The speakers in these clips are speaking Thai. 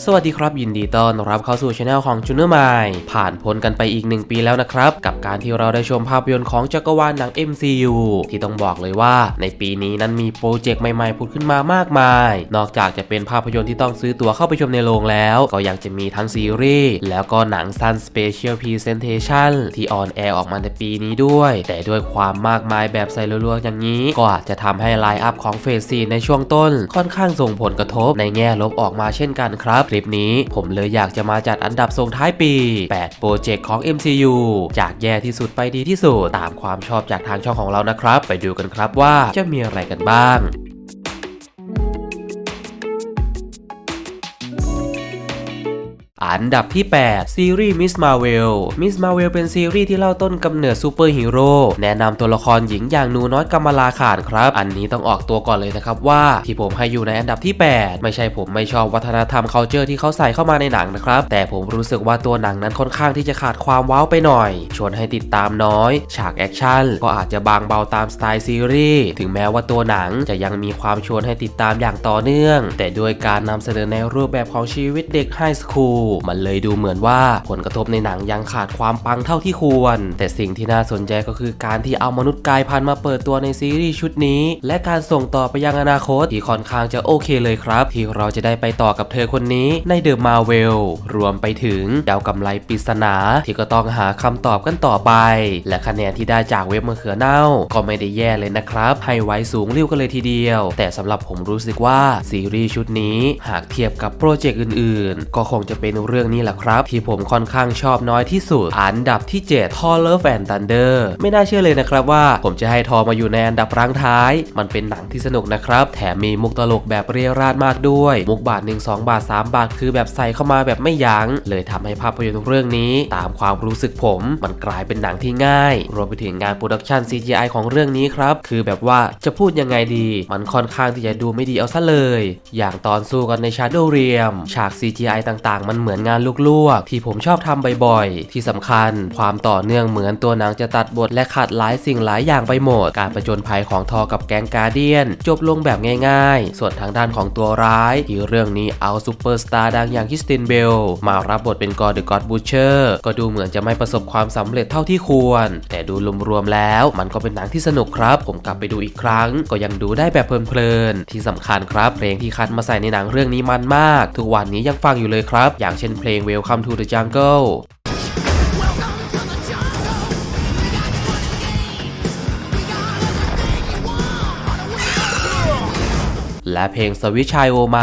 สวัสดีครับยินดีต้อนรับเข้าสู่ช anel ของจูเนอร์มายผ่านพ้นกันไปอีกหนึ่งปีแล้วนะครับ กับการที่เราได้ชมภาพยนตร์ของจักรวาลหนัง MCU ที่ต้องบอกเลยว่าในปีนี้นั้นมีโปรเจกต์ใหม่ๆผุดขึ้นมามากมาย นอกจากจะเป็นภาพยนตร์ที่ต้องซื้อตั๋วเข้าไปชมในโรงแล้ว ก็ยังจะมีทั้งซีรีส์แล้วก็หนังสั้น Special Presentation ที่ออนแอร์ออกมาในปีนี้ด้วย แต่ด้วยความมากมายแบบใส่รัวๆอย่างนี้ ก็อาจจะทำให้ไลน์อัพของเฟส4ในช่วงต้น ค่อนข้างส่งผลกระทบในแง่ลบออกมาเช่นกันครับคลิปนี้ผมเลยอยากจะมาจัดอันดับส่งท้ายปี 8 โปรเจกต์ของ MCU จากแย่ที่สุดไปดีที่สุด ตามความชอบจากทางช่องของเรานะครับ ไปดูกันครับว่าจะมีอะไรกันบ้าง อันดับที่ 8 ซีรีส์ Miss Marvel Miss Marvel เป็นซีรีส์ที่เล่าต้นกำเนิดซูเปอร์ฮีโร่แนะนำตัวละครหญิงอย่างนูน้อยกำมลาขานครับ อันนี้ต้องออกตัวก่อนเลยนะครับว่าที่ผมให้อยู่ในอันดับที่ 8 ไม่ใช่ผมไม่ชอบวัฒนธรรม culture ที่เขาใส่เข้ามาในหนังนะครับ แต่ผมรู้สึกว่าตัวหนังนั้นค่อนข้างที่จะขาดความว้าวไปหน่อย ชวนให้ติดตามน้อย ฉากแอคชั่นก็อาจจะบางเบาตามสไตล์ซีรีส์ถึงแม้ว่าตัวหนังจะยังมีความชวนให้ติดตามอย่างต่อเนื่อง แต่ด้วยการนำเสนอในรูปแบบของชีวิตเด็กไฮสคูลมันเลยดูเหมือนว่าผลกระทบในหนังยังขาดความปังเท่าที่ควร แต่สิ่งที่น่าสนใจก็คือการที่เอามนุษย์กายพันธุ์มาเปิดตัวในซีรีส์ชุดนี้ และการส่งต่อไปยังอนาคตที่ค่อนข้างจะโอเคเลยครับ ที่เราจะได้ไปต่อกับเธอคนนี้ในเดอะมาเวลรวมไปถึงดาวกำไรปริศนา ที่ก็ต้องหาคำตอบกันต่อไป และคะแนนที่ได้จากเว็บมะเขือเน่า ก็ไม่ได้แย่เลยนะครับ ให้ไว้สูงริ้วกันเลยทีเดียว แต่สำหรับผมรู้สึกว่าซีรีส์ชุดนี้หากเทียบกับโปรเจกต์อื่นๆ ก็คงจะเป็นเรื่องนี้แหละครับ ที่ผมค่อนข้างชอบน้อยที่สุด อันดับที่7 Thor Love and Thunder ไม่น่าเชื่อเลยนะครับว่า ผมจะให้ทอมาอยู่ในอันดับรังท้าย มันเป็นหนังที่สนุกนะครับ แถมมีมุกตลกแบบเรียราดมากด้วย มุกบาท 1 2 บาท 3 บาท คือแบบใส่เข้ามาแบบไม่ยัง้ง เลยทำให้ภาพยนตร์เรื่องนี้ตามความรู้สึกผม มันกลายเป็นหนังที่ง่าย รวมไปถึงงานโปรดักชัน CGI ของเรื่องนี้ครับ คือแบบว่าจะพูดยังไงดี มันค่อนข้างที่จะดูไม่ดีเอาซะเลย อย่างตอนสู้กันใน Shadow Realm ฉาก CGI ต่างๆ มันเหมือนงานลวกๆ ที่ผมชอบทำบ่อยๆ ที่สำคัญ ความต่อเนื่องเหมือนตัวหนังจะตัดบทและขัดหลายสิ่งหลายอย่างไปหมด การประจนภัยของทอกับแก๊งกาเดียน จบลงแบบง่ายๆ ส่วนทางด้านของตัวร้าย ที่เรื่องนี้เอาซูเปอร์สตาร์ดังอย่างคิสตินเบล มารับบทเป็นกอร์เดอะกอดบูเชอร์ก็ดูเหมือนจะไม่ประสบความสำเร็จเท่าที่ควร แต่ดูรวมๆแล้ว มันก็เป็นหนังที่สนุกครับ ผมกลับไปดูอีกครั้ง ก็ยังดูได้แบบเพลินๆที่สำคัญครับเพลงที่คัดมาใส่ในหนังเรื่องนี้มันมาก ทุกวันนี้ยังฟังอยู่เลยครับอย่างเช่นเพลง Welcome to the Jungle และเพลงสวิชชัยโอไม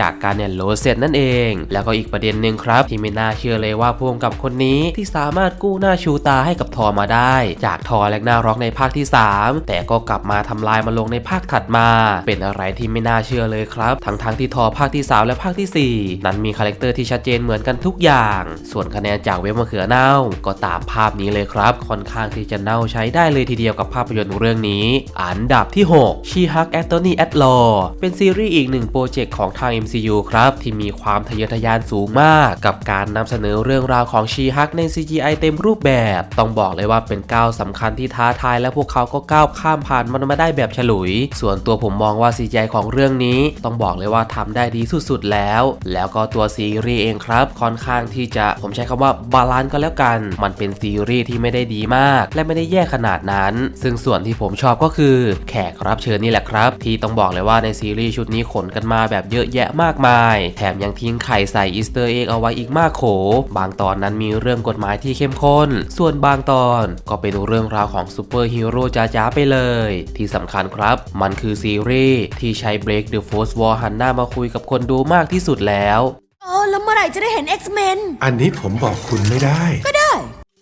จากการเนี่ยโลเสร็จนั่นเอง แล้วก็อีกประเด็นหนึ่งครับ ที่ไม่น่าเชื่อเลยว่าพ่วงกับคนนี้ที่สามารถกู้หน้าชูตาให้กับทอมาได้ จากทอแลกหน้าร็อกในภาคที่ 3 แต่ก็กลับมาทำลายมาลงในภาคถัดมา เป็นอะไรที่ไม่น่าเชื่อเลยครับ ทั้งทั้งๆที่ทอภาคที่ 3 และภาคทีสี่ 4 นั้นมีคาแรคเตอร์ที่ชัดเจนเหมือนกันทุกอย่าง ส่วนคะแนนจากเว็บมะเขือเน่า ก็ตามภาพนี้เลยครับ ค่อนข้างที่จะเน่าใช้ได้เลยทีเดียวกับภาพยนตร์เรื่องนี้ อันดับที่6 She Hulk Anthony at Law เป็นซีรีส์อีกหนึ่งโปรเจกต์ของทาง MCU ครับ ที่มีความทะเยอทะยานสูงมาก กับการนำเสนอเรื่องราวของ She Hulk ใน CGI เต็มรูปแบบ ต้องบอกเลยว่าเป็นก้าวสำคัญที่ท้าทายและพวกเขาก็ก้าวข้ามผ่านมันมาได้แบบฉลุย ส่วนตัวผมมองว่า CGI ของเรื่องนี้ ต้องบอกเลยว่าทำได้ดีสุดๆแล้ว แล้วก็ตัวซีรีส์เองครับ ค่อนข้างที่จะผมใช้คำว่าบาลานซ์ก็แล้วกัน มันเป็นซีรีส์ที่ไม่ได้ดีมาก และไม่ได้แย่ขนาดนั้น ซึ่งส่วนที่ผมชอบก็คือ แขกรับเชิญนี่แหละครับ ที่ต้องบอกเลยว่าในซีรีส์ชุดนี้ขนกันมาแบบเยอะแยะมากมาย แถมยังทิ้งไข่ใส่อีสเตอร์เอ็กเอาไว้อีกมากโข บางตอนนั้นมีเรื่องกฎหมายที่เข้มข้น ส่วนบางตอนก็เป็นเรื่องราวของซูเปอร์ฮีโร่จ้าๆไปเลย ที่สำคัญครับ มันคือซีรีส์ที่ใช้ Break the Fourth Wall หันหน้ามาคุยกับคนดูมากที่สุดแล้ว เออแล้วเมื่อไหร่จะได้เห็น X-Men อันนี้ผมบอกคุณไม่ได้ ก็ได้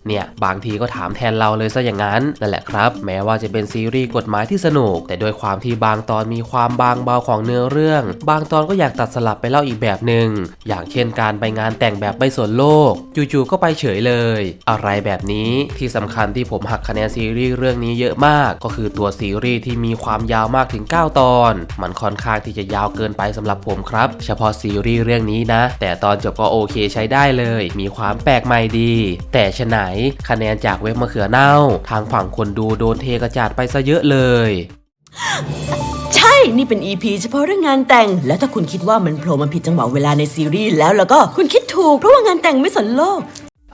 เนี่ยบางทีก็ถามแทนเราเลยซะอย่างนั้นนั่นแหละครับ แม้ว่าจะเป็นซีรีส์กฎหมายที่สนุก แต่ด้วยความที่บางตอนมีความบางเบาของเนื้อเรื่อง บางตอนก็อยากตัดสลับไปเล่าอีกแบบหนึ่งอย่างเช่นการไปงานแต่งแบบไม่สนโลก จู่ๆก็ไปเฉยเลย อะไรแบบนี้ที่สำคัญที่ผมหักคะแนนซีรีส์เรื่องนี้เยอะมาก ก็คือตัวซีรีส์ที่มีความยาวมากถึง 9 ตอน มันค่อนข้างที่จะยาวเกินไปสำหรับผมครับ เฉพาะซีรีส์เรื่องนี้นะ แต่ตอนจบก็โอเคใช้ได้เลย มีความแปลกใหม่ดี แต่ฉะไหนคะแนนจากเว็บมะเขือเน่า ทางฝั่งคนดูโดนเทกระจาดไปซะเยอะเลย ใช่ นี่เป็น EP เฉพาะเรื่องงานแต่ง แล้วถ้าคุณคิดว่ามันโผล่มาผิดจังหวะเวลาในซีรีส์แล้วแล้วก็คุณคิดถูก เพราะว่างานแต่งไม่สนโลก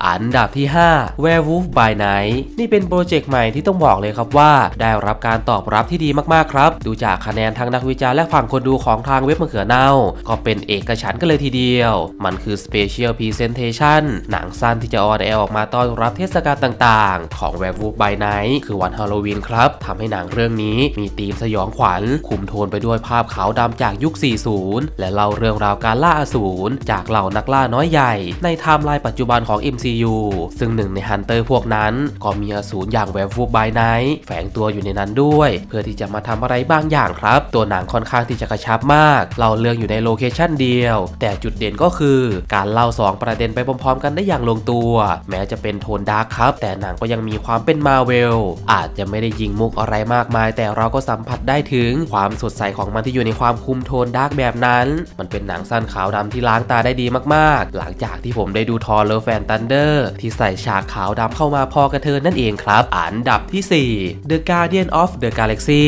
อันดับที่ 5 Werewolf by Night นี่เป็นโปรเจกต์ใหม่ที่ต้องบอกเลยครับว่าได้รับการตอบรับที่ดีมากๆครับ ดูจากคะแนนทางนักวิจารณ์และฝั่งคนดูของทางเว็บมะเขือเน่า ก็เป็นเอกฉันกันเลยทีเดียว มันคือ Special Presentation หนังสั้นที่จะออนแอร์ออกมาต้อนรับเทศกาลต่างๆ ของ Werewolf by Night คือวันฮาโลวีนครับทำให้หนังเรื่องนี้มีธีมสยองขวัญ คุมโทนไปด้วยภาพขาวดำจากยุค 40 และเล่าเรื่องราวการล่าอสูรจากเหล่านักล่าน้อยใหญ่ ในไทม์ไลน์ปัจจุบันของ MC MCU ซึ่งหนึ่งในฮันเตอร์พวกนั้น ก็มีอสูรอย่างแวร์ฟูบายไนท์แฝงตัวอยู่ในนั้นด้วย เพื่อที่จะมาทำอะไรบางอย่างครับ ตัวหนังค่อนข้างที่จะกระชับมากเล่าเรื่องอยู่ในโลเคชันเดียว แต่จุดเด่นก็คือการเล่า 2 ประเด็นไปพร้อมๆ กันได้อย่างลงตัว แม้จะเป็นโทนดาร์คครับ แต่หนังก็ยังมีความเป็นมาเวลอาจจะไม่ได้ยิงมุกอะไรมากมาย แต่เราก็สัมผัสได้ถึงความสดใสของมันที่อยู่ในความคุมโทนดาร์กแบบนั้น มันเป็นหนังสั้นขาวดำที่ล้างตาได้ดีมากๆ หลังจากที่ผมได้ดูทอร์เลอร์แฟนตันเดอร์ที่ใส่ฉากขาวดำเข้ามาพอกระเทินนั่นเองครับ อันดับที่ 4 The Guardian of the Galaxy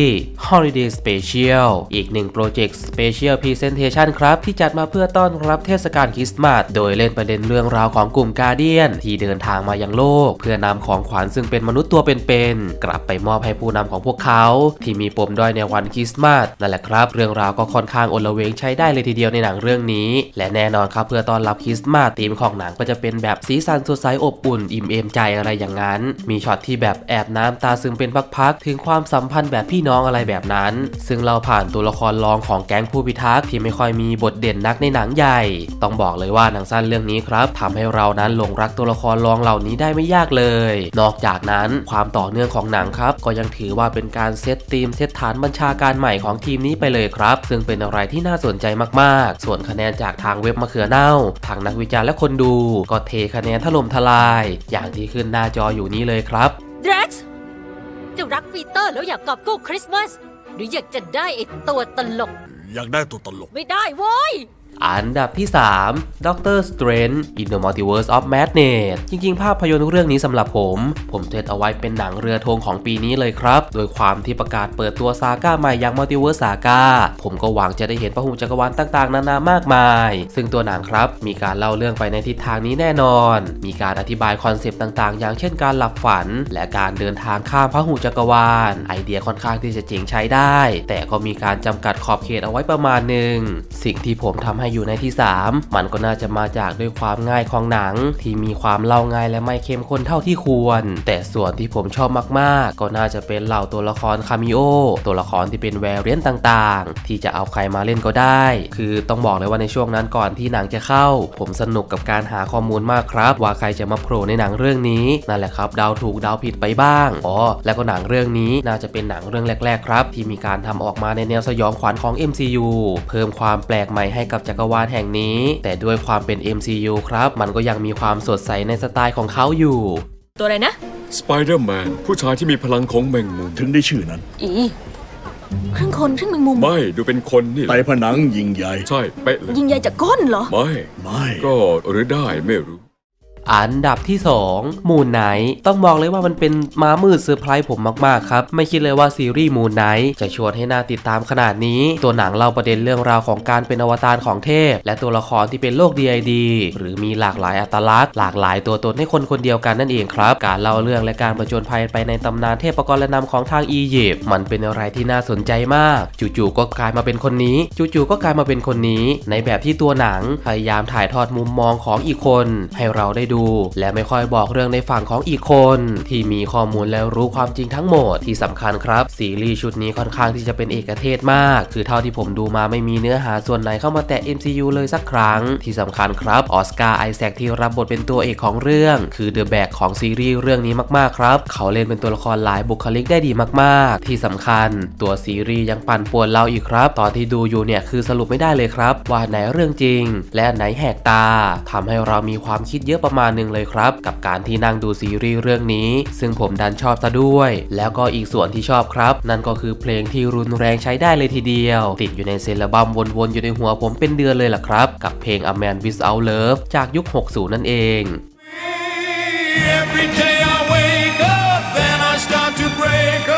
Holiday Special อีกหนึ่งโปรเจกต์ Special Presentation ครับ ที่จัดมาเพื่อต้อนรับเทศกาลคริสต์มาสโดยเล่นประเด็นเรื่องราวของกลุ่มกา a เดียนที่เดินทางมายังโลก เพื่อนำของขวัญซึ่งเป็นมนุษย์ตัวเป็นๆกลับไปมอบให้ผู้นำของพวกเขา ที่มีปมด้อยในวันคริสต์มาสนั่นแหละครับ เรื่องราวก็ค่อนข้างอลเวงใช้ได้เลยทีเดียวในหนังเรื่องนี้ และแน่นอนครับเพื่อต้อนรับคริสต์มาสธีมของหนังก็จะเป็นแบบสีสันสดใสอบอุ่นอิ่มเอมใจอะไรอย่างนั้น มีช็อตที่แบบแอบน้ำตาซึมเป็นพักๆถึงความสัมพันธ์แบบพี่น้องอะไรแบบนั้น ซึ่งเราผ่านตัวละครรองของแก๊งผู้พิทักษ์ที่ไม่ค่อยมีบทเด่นนักในหนังใหญ่ ต้องบอกเลยว่าหนังสั้นเรื่องนี้ครับทำให้เรานั้นหลงรักตัวละครรองเหล่านี้ได้ไม่ยากเลย นอกจากนั้นความต่อเนื่องของหนังครับก็ยังถือว่าเป็นการเซตทีมเซตฐานบัญชาการใหม่ของทีมนี้ไปเลยครับ ซึ่งเป็นอะไรที่น่าสนใจมากๆ ส่วนคะแนนจากทางเว็บมะเขือเน่า ทางนักวิจารณ์และคนดู ก็เทคะแนนถล่มทลาย อย่างที่ขึ้นหน้าจออยู่นี้เลยครับดร็กซ์เจะรักปีเตอร์แล้วอยากกอบกู้คริสต์มาสหรืออยากจะได้ไอ้ตัวตลก อยากได้ตัวตลก ไม่ได้โว้ย อันดับที่ 3 Doctor Strange in the Multiverse of Madness จริง ๆ ภาพยนตร์เรื่องนี้สำหรับผม ผมเซตเอาไว้เป็นหนังเรือธงของปีนี้เลยครับ โดยความที่ประกาศเปิดตัวซาก้าใหม่อย่าง Multiverse Saga ผมก็หวังจะได้เห็นพระหุจักรวาลต่าง ๆ นานามากมาย ซึ่งตัวหนังครับ มีการเล่าเรื่องไปในทิศทางนี้แน่นอน มีการอธิบายคอนเซปต์ต่างๆ อย่างเช่นการหลับฝัน และการเดินทางข้ามพระหุจักรวาล ไอเดียค่อนข้างที่จะเจ๋งใช้ได้ แต่ก็มีการจำกัดขอบเขตเอาไว้ประมาณหนึ่งสิ่งที่ผมทำให้อยู่ในที่ 3 มันก็น่าจะมาจากด้วยความง่ายของหนัง ที่มีความเล่าง่ายและไม่เข้มข้นเท่าที่ควร แต่ส่วนที่ผมชอบมากๆ ก็น่าจะเป็นเหล่าตัวละครคามิโอตัวละครที่เป็นแวรเรียนต่างๆ ที่จะเอาใครมาเล่นก็ได้ คือต้องบอกเลยว่าในช่วงนั้นก่อนที่หนังจะเข้า ผมสนุกกับการหาข้อมูลมากครับ ว่าใครจะมาโผล่ในหนังเรื่องนี้นั่นแหละครับเดาถูกเดาผิดไปบ้างอ๋อแล้วก็หนังเรื่องนี้น่าจะเป็นหนังเรื่องแรก ๆ ครับ ที่มีการทำออกมาในแนวสยองขวัญของ MCU เพิ่มความแปลกใหม่ให้กับจักรวาลแห่งนี้ แต่ด้วยความเป็น MCU ครับ มันก็ยังมีความสดใสในสไตล์ของเขาอยู่ ตัวอะไรนะ สไปเดอร์แมนผู้ชายที่มีพลังของแมงมุมถึงได้ชื่อนั้น อีครึ่งคนครึ่งแมงมุมไม่ดูเป็นคนนี่แหไตละผนังยิงใหญ่ ใช่เป๊ะเลย ยิงใหญ่จากก้นเหรอ ไม่ ไม่ ก็หรือได้ไม่รู้ อันดับที่ 2 มูนไนท์ต้องบอกเลยว่ามันเป็นม้ามืดเซอร์ไพรส์ผมมาก ๆ ครับ ไม่คิดเลยว่าซีรีส์มูนไนท์จะชวนให้น่าติดตามขนาดนี้ ตัวหนังเล่าประเด็นเรื่องราวของการเป็นอวตารของเทพ และตัวละครที่เป็นโลก DID หรือมีหลากหลายอัตลักษณ์หลากหลายตัวตนให้คนคนเดียวกันนั่นเองครับ การเล่าเรื่องและการประจนภัยไปในตำนานเทพกรและนำของทางอียิปต์มันเป็นอะไรที่น่าสนใจมาก จู่ๆก็กลายมาเป็นคนนี้ จู่ๆก็กลายมาเป็นคนนี้ ในแบบที่ตัวหนังพยายามถ่ายทอดมุมมองของอีกคน ให้เราได้ดู และไม่ค่อยบอกเรื่องในฝั่งของอีกคน ที่มีข้อมูลและรู้ความจริงทั้งหมดที่สำคัญครับ ซีรีส์ชุดนี้ค่อนข้างที่จะเป็นเอกเทศมาก คือเท่าที่ผมดูมาไม่มีเนื้อหาส่วนไหนเข้ามาแตะ MCU เลยสักครั้ง ที่สำคัญครับออสการ์ไอแซคที่รับบทเป็นตัวเอกของเรื่อง คือเดอะแบกของซีรีส์เรื่องนี้มากๆครับ เขาเล่นเป็นตัวละครหลายบุคลิกได้ดีมากๆ ที่สำคัญ ตัวซีรีส์ยังปั่นป่วนเราอีกครับ ตอนที่ดูอยู่เนี่ยคือสรุปไม่ได้เลยครับ ว่าไหนเรื่องจริง และไหนแหกตาทำให้เรามีความคิดเยอะประมาณาหนึ่งเลยครับ กับการที่นั่งดูซีรีส์เรื่องนี้ ซึ่งผมดันชอบซะด้วย แล้วก็อีกส่วนที่ชอบครับ นั่นก็คือเพลงที่รุนแรงใช้ได้เลยทีเดียว ติดอยู่ในเซลบัมวนๆอยู่ในหัวผมเป็นเดือนเลยล่ะครับ กับเพลง A Man Without Love จากยุค 60 นั่นเอง We Every day I wake up, then I start to break up.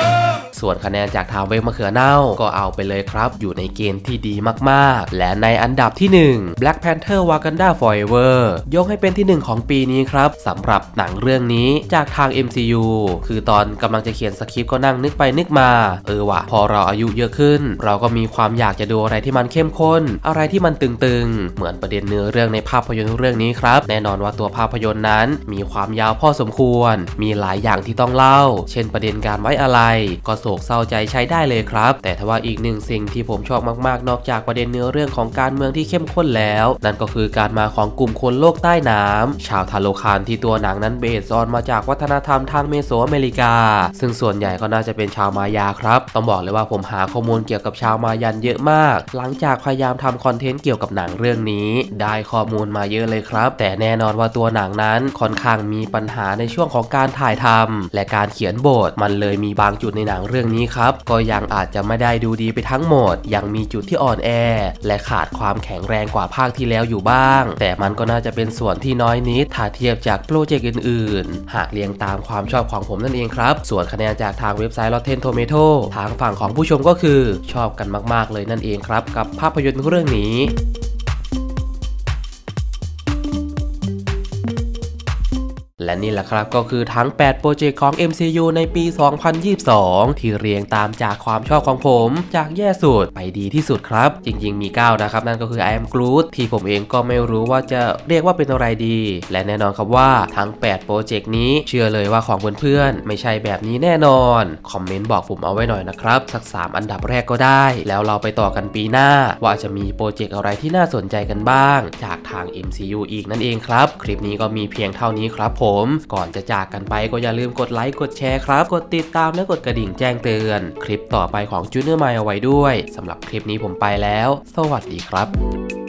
ส่วนคะแนนจากทางเว็บมะเขือเน่าก็เอาไปเลยครับ อยู่ในเกณฑ์ที่ดีมากๆ และในอันดับที่ 1 Black Panther Wakanda Forever ยกให้เป็นที่ 1 ของปีนี้ครับสำหรับหนังเรื่องนี้จากทาง MCU คือตอนกำลังจะเขียนสคริปต์ก็นั่งนึกไปนึกมา เออว่ะพอเราอายุเยอะขึ้น เราก็มีความอยากจะดูอะไรที่มันเข้มข้น อะไรที่มันตึงๆ เหมือนประเด็นเนื้อเรื่องในภาพยนตร์เรื่องนี้ครับ แน่นอนว่าตัวภาพยนตร์นั้น มีความยาวพอสมควร มีหลายอย่างที่ต้องเล่า เช่นประเด็นการไว้อะไรก็โศกเศร้าใจใช้ได้เลยครับ แต่ถ้าว่าอีกหนึ่งสิ่งที่ผมชอบมากๆ นอกจากประเด็นเนื้อเรื่องของการเมืองที่เข้มข้นแล้ว นั่นก็คือการมาของกลุ่มคนโลกใต้น้ำชาวทาโลคานที่ตัวหนังนั้นเบสออนมาจากวัฒนธรรมทางเมโสอเมริกา ซึ่งส่วนใหญ่ก็น่าจะเป็นชาวมายาครับ ต้องบอกเลยว่าผมหาข้อมูลเกี่ยวกับชาวมายันเยอะมาก หลังจากพยายามทำคอนเทนต์เกี่ยวกับหนังเรื่องนี้ ได้ข้อมูลมาเยอะเลยครับ แต่แน่นอนว่าตัวหนังนั้นค่อนข้างมีปัญหาในช่วงของการถ่ายทำและการเขียนบทมันเลยมีบางจุดในหนังเรื่องนี้ครับ ก็ยังอาจจะไม่ได้ดูดีไปทั้งหมด ยังมีจุดที่อ่อนแอ และขาดความแข็งแรงกว่าภาคที่แล้วอยู่บ้าง แต่มันก็น่าจะเป็นส่วนที่น้อยนิดถ้าเทียบจากโปรเจกต์อื่นๆ หากเรียงตามความชอบของผมนั่นเองครับ ส่วนคะแนนจากทางเว็บไซต์ Rotten Tomato ทางฝั่งของผู้ชมก็คือชอบกันมาก ๆ เลยนั่นเองครับ กับภาพยนตร์เรื่องนี้ และนี่แหละครับก็คือทั้ง 8 โปรเจกต์ของ MCU ในปี 2022 ที่เรียงตามจากความชอบของผม จากแย่สุดไปดีที่สุดครับ จริง ๆ มี 9 นะครับ นั่นก็คือ I am Groot ที่ผมเองก็ไม่รู้ว่าจะเรียกว่าเป็นอะไรดี และแน่นอนครับว่าทั้ง 8 โปรเจกต์นี้เชื่อเลยว่าของเพื่อนๆ ไม่ใช่แบบนี้แน่นอน คอมเมนต์บอกผมเอาไว้หน่อยนะครับ สัก 3 อันดับแรกก็ได้ แล้วเราไปต่อกันปีหน้า ว่าจะมีโปรเจกต์อะไรที่น่าสนใจกันบ้าง จากทาง MCU อีกนั่นเองครับ คลิปนี้ก็มีเพียงเท่านี้ครับผมก่อนจะจากกันไปก็อย่าลืมกดไลค์กดแชร์ครับ กดติดตามและกดกระดิ่งแจ้งเตือน คลิปต่อไปของจูเนอร์ไมเอาไว้ด้วยสำหรับคลิปนี้ผมไปแล้ว สวัสดีครับ